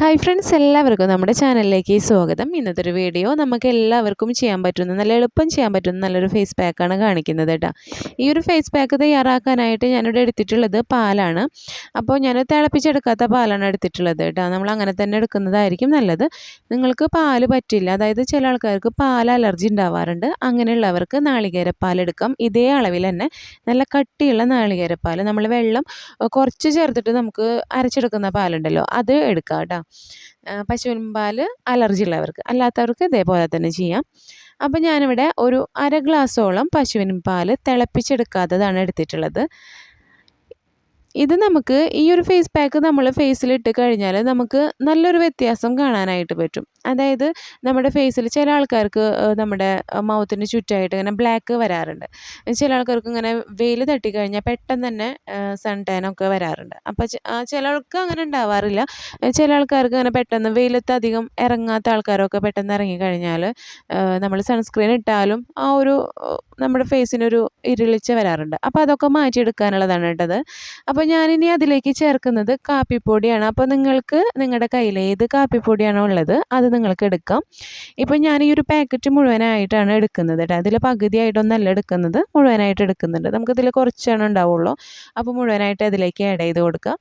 Hi friends എല്ലാവർക്കും നമ്മുടെ ചാനലിലേക്ക് സ്വാഗതം. ഇന്നത്തെ ഒരു വീഡിയോ നമുക്ക് എല്ലാവർക്കും ചെയ്യാൻ പറ്റുന്ന നല്ല എളുപ്പം ചെയ്യാൻ പറ്റുന്ന നല്ലൊരു ഫേസ് പാക്കാണ് കാണിക്കുന്നത് കേട്ടോ ഈ ഒരു ഫേസ് പാക്ക് തയ്യാറാക്കാനായിട്ട് ഞാനിവിടെ എടുത്തിട്ടുള്ളത് പാലാണ്. അപ്പോൾ ഞാൻ തിളപ്പിച്ചെടുക്കാത്ത പാലാണ് എടുത്തിട്ടുള്ളത് കേട്ടോ നമ്മൾ അങ്ങനെ തന്നെ എടുക്കുന്നതായിരിക്കും നല്ലത്. നിങ്ങൾക്ക് പാൽ പറ്റില്ല അതായത് ചില ആൾക്കാർക്ക് പാൽ അലർജി ഉണ്ടാവാറുണ്ട്. അങ്ങനെയുള്ളവർക്ക് നാളികേരപ്പാൽ എടുക്കാം. ഇതേ അളവിൽ തന്നെ നല്ല കട്ടിയുള്ള നാളികേരപ്പാൽ നമ്മൾ വെള്ളം കുറച്ച് ചേർത്തിട്ട് നമുക്ക് അരച്ചെടുക്കുന്ന പാലുണ്ടല്ലോ അത് എടുക്കാം കേട്ടോ പശുവിൻ പാൽ അലർജി ഉള്ളവർക്ക് അല്ലാത്തവർക്ക് ഇതേപോലെ തന്നെ ചെയ്യാം. അപ്പോൾ ഞാനിവിടെ ഒരു അര ഗ്ലാസ്സോളം പശുവിൻ പാൽ തിളപ്പിച്ചെടുക്കാത്തതാണ് എടുത്തിട്ടുള്ളത്. ഇത് നമുക്ക് ഈ ഒരു ഫേസ് പാക്ക് നമ്മൾ ഫേസിൽ ഇട്ട് കഴിഞ്ഞാൽ നമുക്ക് നല്ലൊരു വ്യത്യാസം കാണാനായിട്ട് പറ്റും. അതായത് നമ്മുടെ ഫേസിൽ ചില ആൾക്കാർക്ക് നമ്മുടെ മൗത്തിന് ചുറ്റായിട്ട് ഇങ്ങനെ ബ്ലാക്ക് വരാറുണ്ട്. ചില ആൾക്കാർക്ക് ഇങ്ങനെ വെയിൽ തട്ടിക്കഴിഞ്ഞാൽ പെട്ടെന്ന് തന്നെ സൺ ടാനൊക്കെ വരാറുണ്ട്. അപ്പോൾ ചില ആൾക്ക് അങ്ങനെ ഉണ്ടാവാറില്ല. ചില ആൾക്കാർക്ക് അങ്ങനെ പെട്ടെന്ന് വെയിലത്ത് അധികം ഇറങ്ങാത്ത ആൾക്കാരൊക്കെ പെട്ടെന്ന് ഇറങ്ങിക്കഴിഞ്ഞാൽ നമ്മൾ സൺസ്ക്രീൻ ഇട്ടാലും ആ ഒരു നമ്മുടെ ഫേസിനൊരു ഇരുളിച്ച വരാറുണ്ട്. അപ്പോൾ അതൊക്കെ മാറ്റിയെടുക്കാനുള്ളതാണ് കേട്ടത്. അപ്പോൾ ഞാനിനി അതിലേക്ക് ചേർക്കുന്നത് കാപ്പിപ്പൊടിയാണ്. അപ്പോൾ നിങ്ങൾക്ക് നിങ്ങളുടെ കയ്യിൽ ഏത് കാപ്പിപ്പൊടിയാണോ ഉള്ളത് അത് നിങ്ങൾക്ക് എടുക്കാം. ഇപ്പോൾ ഞാൻ ഈ ഒരു പാക്കറ്റ് മുഴുവനായിട്ടാണ് എടുക്കുന്നത് കേട്ടോ അതിൽ പകുതിയായിട്ടൊന്നല്ല എടുക്കുന്നത്. മുഴുവനായിട്ട് എടുക്കുന്നുണ്ട്. നമുക്കിതിൽ കുറച്ചാണ് ഉണ്ടാവുള്ളൂ. അപ്പോൾ മുഴുവനായിട്ട് അതിലേക്ക് ആഡ് ചെയ്ത് കൊടുക്കുക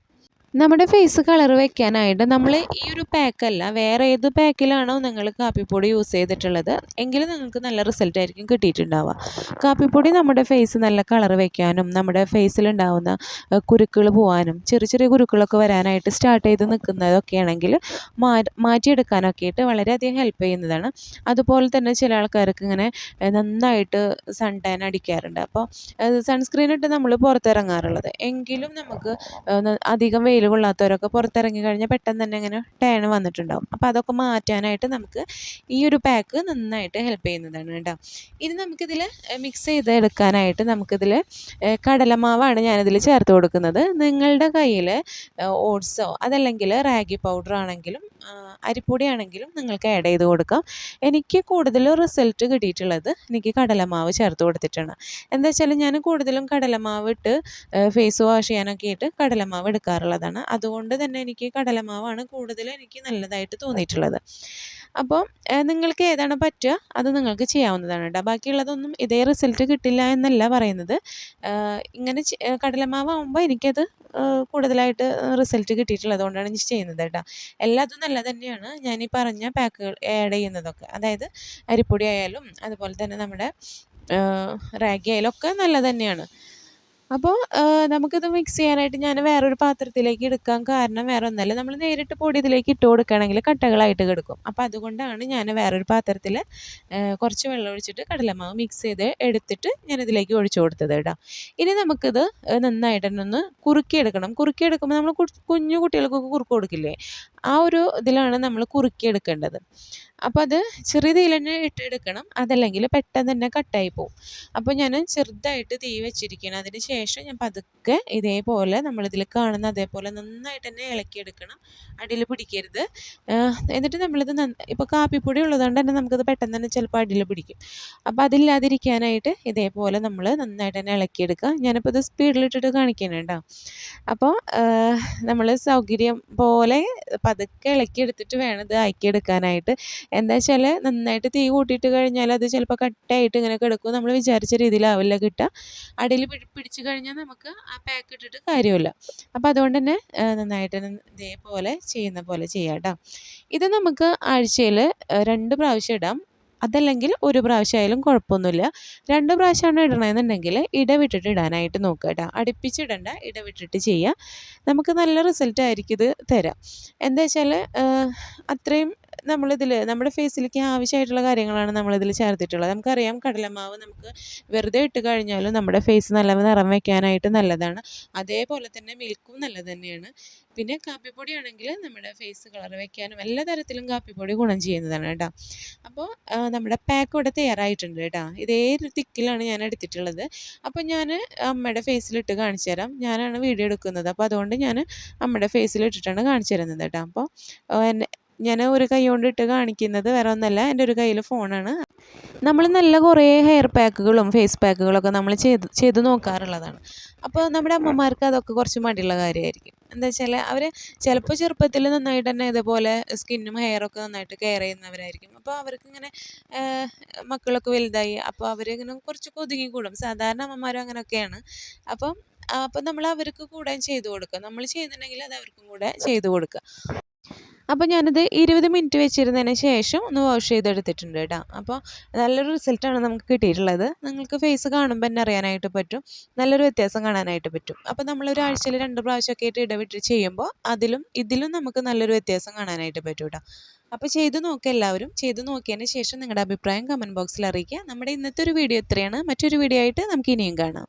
നമ്മുടെ ഫേസ് കളർ വെക്കാനായിട്ട് നമ്മൾ ഈ ഒരു പാക്കല്ല വേറെ ഏത് പാക്കിലാണോ നിങ്ങൾ കാപ്പിപ്പൊടി യൂസ് ചെയ്തിട്ടുള്ളത് എങ്കിൽ നിങ്ങൾക്ക് നല്ല റിസൾട്ട് ആയിരിക്കും കിട്ടിയിട്ടുണ്ടാവുക. കാപ്പിപ്പൊടി നമ്മുടെ ഫേസ് നല്ല കളർ വെക്കാനും നമ്മുടെ ഫേസിലുണ്ടാവുന്ന കുരുക്കൾ പോകാനും ചെറിയ ചെറിയ കുരുക്കളൊക്കെ വരാനായിട്ട് സ്റ്റാർട്ട് ചെയ്ത് നിൽക്കുന്നതൊക്കെ ആണെങ്കിൽ മാറ്റിയെടുക്കാനൊക്കെ ആയിട്ട് വളരെയധികം ഹെൽപ്പ് ചെയ്യുന്നതാണ്. അതുപോലെ തന്നെ ചില ആൾക്കാർക്ക് ഇങ്ങനെ നന്നായിട്ട് സൺ ടാൻ അടിക്കാറുണ്ട്. അപ്പോൾ സൺസ്ക്രീൻ ഇട്ട് നമ്മൾ പുറത്തിറങ്ങാറുള്ളത്. എങ്കിലും നമുക്ക് അധികം വെയിൽ കൊള്ളാത്തവരൊക്കെ പുറത്തിറങ്ങി കഴിഞ്ഞാൽ പെട്ടെന്ന് തന്നെ ഇങ്ങനെ ടേൺ വന്നിട്ടുണ്ടാവും. അപ്പോൾ അതൊക്കെ മാറ്റാനായിട്ട് നമുക്ക് ഈ ഒരു പാക്ക് നന്നായിട്ട് ഹെൽപ്പ് ചെയ്യുന്നതാണ് കേട്ടോ. ഇനി നമുക്കിതിൽ മിക്സ് ചെയ്ത് എടുക്കാനായിട്ട് നമുക്കിതിൽ കടലമാവാണ് ഞാനിതിൽ ചേർത്ത് കൊടുക്കുന്നത്. നിങ്ങളുടെ കയ്യിൽ ഓട്സോ അതല്ലെങ്കിൽ റാഗി പൗഡർ ആണെങ്കിലും അരിപ്പൊടിയാണെങ്കിലും നിങ്ങൾക്ക് ആഡ് ചെയ്ത് കൊടുക്കാം. എനിക്ക് കൂടുതൽ റിസൾട്ട് കിട്ടിയിട്ടുള്ളത് എനിക്ക് കടലമാവ് ചേർത്ത് കൊടുത്തിട്ടാണ്. എന്താ വെച്ചാൽ ഞാൻ കൂടുതലും കടലമാവ് ഇട്ട് ഫേസ് വാഷ് ചെയ്യാനൊക്കെ ആയിട്ട് കടലമാവ് എടുക്കാറുള്ളതാണ്. അതുകൊണ്ട് തന്നെ എനിക്ക് കടലമാവാണ് കൂടുതൽ എനിക്ക് നല്ലതായിട്ട് തോന്നിയിട്ടുള്ളത്. അപ്പോൾ നിങ്ങൾക്ക് ഏതാണ് പറ്റുക? അത് നിങ്ങൾക്ക് ചെയ്യാവുന്നതാണ് കേട്ടോ. ബാക്കിയുള്ളതൊന്നും ഇതേ റിസൾട്ട് കിട്ടില്ല എന്നല്ല പറയുന്നത്. ഇങ്ങനെ കടലമാവാകുമ്പോൾ എനിക്കത് കൂടുതലായിട്ട് റിസൾട്ട് കിട്ടിയിട്ടുള്ളത് കൊണ്ടാണ് ഞാൻ ചെയ്യുന്നത് കേട്ടോ. എല്ലാതും നല്ല തന്നെയാണ്. ഞാൻ ഈ പറഞ്ഞ പാക്കുകൾ ആഡ് ചെയ്യുന്നതൊക്കെ. അതായത് അരിപ്പൊടി ആയാലും അതുപോലെ തന്നെ നമ്മുടെ റാഗി ആയാലും ഒക്കെ നല്ലത് തന്നെയാണ്. അപ്പോൾ നമുക്കിത് മിക്സ് ചെയ്യാനായിട്ട് ഞാൻ വേറൊരു പാത്രത്തിലേക്ക് എടുക്കാൻ കാരണം വേറെ ഒന്നല്ല നമ്മൾ നേരിട്ട് പൊടി ഇതിലേക്ക് ഇട്ട് കൊടുക്കുകയാണെങ്കിൽ കട്ടകളായിട്ട് കിടക്കും. അപ്പോൾ അതുകൊണ്ടാണ് ഞാൻ വേറൊരു പാത്രത്തിൽ കുറച്ച് വെള്ളം ഒഴിച്ചിട്ട് കടലമാവ് മിക്സ് ചെയ്ത് എടുത്തിട്ട് ഞാൻ ഇതിലേക്ക് ഒഴിച്ചു കൊടുത്തത് കേട്ടോ. ഇനി നമുക്കിത് ഏഹ് നന്നായിട്ട് തന്നെ ഒന്ന് കുറുക്കിയെടുക്കണം. കുറുക്കിയെടുക്കുമ്പോൾ നമ്മൾ കുഞ്ഞു കുട്ടികൾക്കൊക്കെ കുറുക്ക് കൊടുക്കില്ലേ? ആ ഒരു ഇതിലാണ് നമ്മൾ കുറുക്കിയെടുക്കേണ്ടത് അപ്പോൾ അത് ചെറിയ തീയിൽ തന്നെ ഇട്ടെടുക്കണം അതല്ലെങ്കിൽ പെട്ടെന്ന് തന്നെ കട്ടായി പോവും. അപ്പോൾ ഞാൻ ചെറുതായിട്ട് തീ വെച്ചിരിക്കണം അതിന് ശേഷം ഞാൻ പതുക്കെ ഇതേപോലെ നമ്മളിതിൽ കാണുന്ന അതേപോലെ നന്നായിട്ട് തന്നെ ഇളക്കിയെടുക്കണം അടിയിൽ പിടിക്കരുത്. എന്നിട്ട് നമ്മളിത് ഇപ്പോൾ കാപ്പിപ്പൊടി ഉള്ളതുകൊണ്ട് തന്നെ നമുക്കത് പെട്ടെന്ന് തന്നെ ചിലപ്പോൾ അടിയിൽ പിടിക്കും. അപ്പോൾ അതില്ലാതിരിക്കാനായിട്ട് ഇതേപോലെ നമ്മൾ നന്നായിട്ട് തന്നെ ഇളക്കിയെടുക്കുക ഞാനിപ്പോൾ ഇത് സ്പീഡിലിട്ടിട്ട് കാണിക്കണം കേട്ടോ. അപ്പോൾ നമ്മൾ സൗകര്യം പോലെ പതുക്കെ ഇളക്കിയെടുത്തിട്ട് വേണം ഇത് ആക്കിയെടുക്കാനായിട്ട് എന്താ വെച്ചാൽ നന്നായിട്ട് തീ കൂട്ടിയിട്ട് കഴിഞ്ഞാൽ അത് ചിലപ്പോൾ കട്ടയായിട്ട് ഇങ്ങനെ കിടക്കും. നമ്മൾ വിചാരിച്ച രീതിയിലാവില്ല കിട്ടുക. അടിയിൽ പിടി പിടിച്ച് കഴിഞ്ഞാൽ നമുക്ക് ആ പാക്ക് ഇട്ടിട്ട് കാര്യമില്ല. അപ്പോൾ അതുകൊണ്ട് തന്നെ നന്നായിട്ട് ഇതേപോലെ ചെയ്യുന്ന പോലെ ചെയ്യാം കേട്ടോ ഇത് നമുക്ക് ആഴ്ചയിൽ രണ്ട് പ്രാവശ്യം ഇടാം. അതല്ലെങ്കിൽ ഒരു പ്രാവശ്യമായാലും കുഴപ്പമൊന്നുമില്ല. രണ്ട് പ്രാവശ്യമാണ് ഇടണമെന്നുണ്ടെങ്കിൽ ഇടവിട്ടിട്ട് ഇടാനായിട്ട് നോക്കുക കേട്ടോ അടുപ്പിച്ചിടണ്ട ഇടവിട്ടിട്ട് ചെയ്യുക. നമുക്ക് നല്ല റിസൾട്ട് ആയിരിക്കും ഇത് തരാം. എന്താ വെച്ചാൽ അത്രയും നമ്മളിതിൽ നമ്മുടെ ഫേസിലേക്ക് ആവശ്യമായിട്ടുള്ള കാര്യങ്ങളാണ് നമ്മളിതിൽ ചേർത്തിട്ടുള്ളത്. നമുക്കറിയാം കടലമാവ് നമുക്ക് വെറുതെ ഇട്ട് കഴിഞ്ഞാലും നമ്മുടെ ഫേസ് നല്ല നിറം വയ്ക്കാനായിട്ട് നല്ലതാണ്. അതേപോലെ തന്നെ മിൽക്കും നല്ലത് തന്നെയാണ്. പിന്നെ കാപ്പിപ്പൊടി ആണെങ്കിൽ നമ്മുടെ ഫേസ് കളർ വയ്ക്കാനും എല്ലാ തരത്തിലും കാപ്പിപ്പൊടി ഗുണം ചെയ്യുന്നതാണ് കേട്ടോ. അപ്പോൾ നമ്മുടെ പാക്ക് ഇവിടെ തയ്യാറായിട്ടുണ്ട് കേട്ടോ. ഇതേ തിക്കിലാണ് ഞാൻ എടുത്തിട്ടുള്ളത്. അപ്പോൾ ഞാൻ അമ്മയുടെ ഫേസിലിട്ട് കാണിച്ചു തരാം. ഞാനാണ് വീഡിയോ എടുക്കുന്നത്. അപ്പോൾ അതുകൊണ്ട് ഞാൻ അമ്മയുടെ ഫേസിലിട്ടിട്ടാണ് കാണിച്ചു തരുന്നത് കേട്ടോ. അപ്പോൾ ഞാൻ ഒരു കൈ കൊണ്ട് ഇട്ട് കാണിക്കുന്നത് വേറെ ഒന്നല്ല എന്റെ ഒരു കയ്യിൽ ഫോണാണ്. നമ്മൾ നല്ല കുറേ ഹെയർ പാക്കുകളും ഫേസ് പാക്കുകളൊക്കെ നമ്മൾ ചെയ്ത് ചെയ്ത് നോക്കാറുള്ളതാണ്. അപ്പോൾ നമ്മുടെ അമ്മമാർക്ക് അതൊക്കെ കുറച്ച് മടിയുള്ള കാര്യമായിരിക്കും. എന്താ വെച്ചാൽ അവർ ചിലപ്പോൾ ചെറുപ്പത്തിൽ നന്നായിട്ട് തന്നെ ഇതേപോലെ സ്കിന്നും ഹെയറൊക്കെ നന്നായിട്ട് കെയർ ചെയ്യുന്നവരായിരിക്കും. അപ്പോൾ അവർക്ക് ഇങ്ങനെ മക്കളൊക്കെ വലുതായി അപ്പോൾ അവരിങ്ങനെ കുറച്ചൊക്കെ ഒതുങ്ങിക്കൂടും സാധാരണ അമ്മമാരും അങ്ങനെയൊക്കെയാണ്. അപ്പം അപ്പം നമ്മൾ അവർക്ക് കൂടെ ചെയ്തു കൊടുക്കുക. നമ്മൾ ചെയ്യുന്നുണ്ടെങ്കിൽ അത് അവർക്കും കൂടെ ചെയ്തു കൊടുക്കുക. അപ്പോൾ ഞാനത് ഇരുപത് മിനിറ്റ് വെച്ചിരുന്നതിന് ശേഷം ഒന്ന് വാഷ് ചെയ്തെടുത്തിട്ടുണ്ട് കേട്ടോ അപ്പോൾ നല്ലൊരു റിസൾട്ടാണ് നമുക്ക് കിട്ടിയിട്ടുള്ളത്. നിങ്ങൾക്ക് ഫേസ് കാണുമ്പോൾ തന്നെ അറിയാനായിട്ട് പറ്റും. നല്ലൊരു വ്യത്യാസം കാണാനായിട്ട് പറ്റും. അപ്പോൾ നമ്മൾ ഒരു ആഴ്ചയിൽ രണ്ട് പ്രാവശ്യമൊക്കെ ആയിട്ട് ഇടവിട്ട് ചെയ്യുമ്പോൾ അതിലും ഇതിലും നമുക്ക് നല്ലൊരു വ്യത്യാസം കാണാനായിട്ട് പറ്റും കേട്ടോ അപ്പോൾ ചെയ്ത് നോക്കുക എല്ലാവരും. ചെയ്ത് നോക്കിയതിന് ശേഷം നിങ്ങളുടെ അഭിപ്രായം കമന്റ് ബോക്സിൽ അറിയിക്കുക. നമ്മുടെ ഇന്നത്തെ ഒരു വീഡിയോ ഇത്രയാണ്. മറ്റൊരു വീഡിയോ ആയിട്ട് നമുക്ക് ഇനിയും കാണാം.